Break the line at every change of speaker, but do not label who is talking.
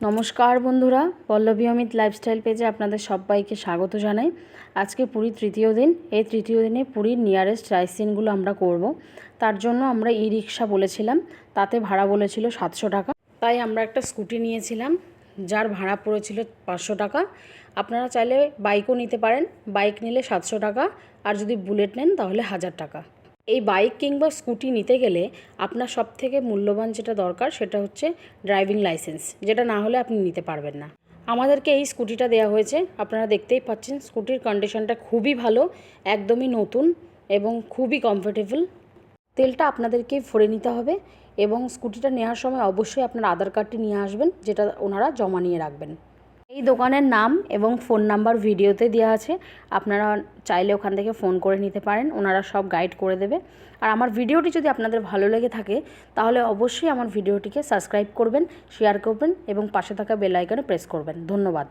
নমস্কার বন্ধুরা, পল্লবী অমিত লাইফস্টাইল পেজে আপনাদের সবাইকে স্বাগত জানাই। আজকে পুরীর তৃতীয় দিন, এই তৃতীয় দিনে পুরীর নিয়ারেস্ট রাইসিনগুলো আমরা করব। তার জন্য আমরা ই রিক্সা বলেছিলাম, তাতে ভাড়া বলেছিল সাতশো টাকা। তাই আমরা একটা স্কুটি নিয়েছিলাম, যার ভাড়া পড়েছিল পাঁচশো টাকা। আপনারা চাইলে বাইকও নিতে পারেন বাইক নিলে সাতশো টাকা, আর যদি বুলেট নেন তাহলে হাজার টাকা। এই বাইক কিংবা স্কুটি নিতে গেলে আপনার সব থেকে মূল্যবান যেটা দরকার সেটা হচ্ছে ড্রাইভিং লাইসেন্স যেটা না হলে আপনি নিতে পারবেন না। আমাদেরকে এই স্কুটিটা দেওয়া হয়েছে, আপনারা দেখতেই পাচ্ছেন স্কুটির কন্ডিশনটা খুবই ভালো, একদমই নতুন এবং খুবই কমফোর্টেবল তেলটা আপনাদেরকেই ভরে নিতে হবে এবং স্কুটিটা নেওয়ার সময় অবশ্যই আপনার আধার কার্ডটি নিয়ে আসবেন, যেটা ওনারা জমা নিয়ে রাখবেন। এই দোকানের নাম এবং ফোন নাম্বার ভিডিওতে দেওয়া আছে। আপনারা চাইলে ওখান থেকে ফোন করে নিতে পারেন, ওনারা সব গাইড করে দেবে। আর আমার ভিডিওটি যদি আপনাদের ভালো লেগে থাকে, তাহলে অবশ্যই আমার ভিডিওটিকে সাবস্ক্রাইব করবেন, শেয়ার করবেন এবং পাশে থাকা বেল আইকনে প্রেস করবেন। ধন্যবাদ।